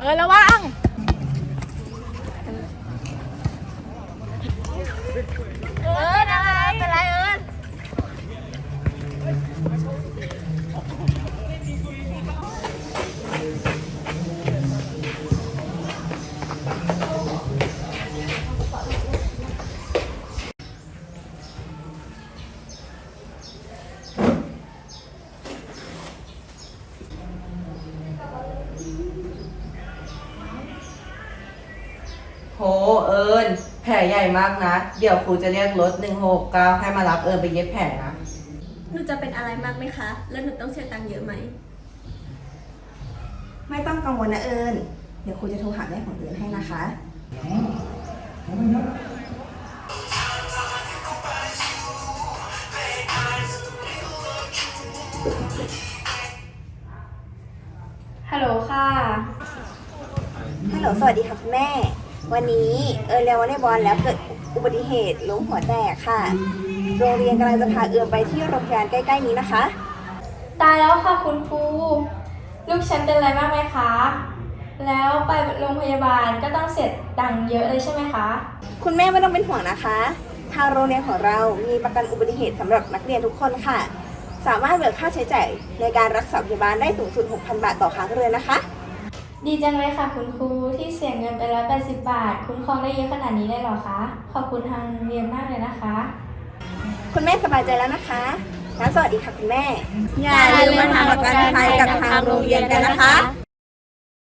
เออระวัง โหเอิญแผลใหญ่มากนะ เดี๋ยวครูจะเรียกรถ 169 ให้มารับเอิญไปเย็บแผลนะ หนูจะเป็นอะไรมากไหมคะ แล้วหนูต้องเสียตังค์เยอะไหม ไม่ต้องกังวลนะเอิญเดี๋ยวครูจะโทรหาแม่ของเอิญให้นะคะ ฮัลโหลค่ะ ฮัลโหล สวัสดีค่ะคุณแม่ วันนี้เอิญเรียนวอลเลย์บอลแล้วเกิดอุบัติเหตุล้มหัวแตกค่ะ โรงเรียนกำลังจะพาเอิญไปที่โรงพยาบาลใกล้ ๆ นี้นะคะ ตายแล้วค่ะคุณครู ลูกฉันเป็นอะไรมากไหมคะ แล้วไปโรงพยาบาลก็ต้องเสียตังค์เยอะเลยใช่ไหมคะ คุณแม่ไม่ต้องเป็นห่วงนะคะ ทางโรงเรียนของเรามีประกันอุบัติเหตุสำหรับนักเรียนทุกคนค่ะ สามารถเบิกค่าใช้จ่ายในการรักษาพยาบาลได้สูงสุด 6,000 บาทต่อครั้งเลยนะคะ ดีจังเลยค่ะคุณครูที่เสียเงินไปร้อยแปดสิบบาท คุ้มครองได้เยอะขนาดนี้เลยเหรอคะ ขอบคุณทางเรียนมากเลยนะคะ คุณแม่สบายใจแล้วนะคะงั้นสวัสดีค่ะคุณแม่อย่าลืมมาทำประกันภัยกับทางโรงเรียนกันนะคะ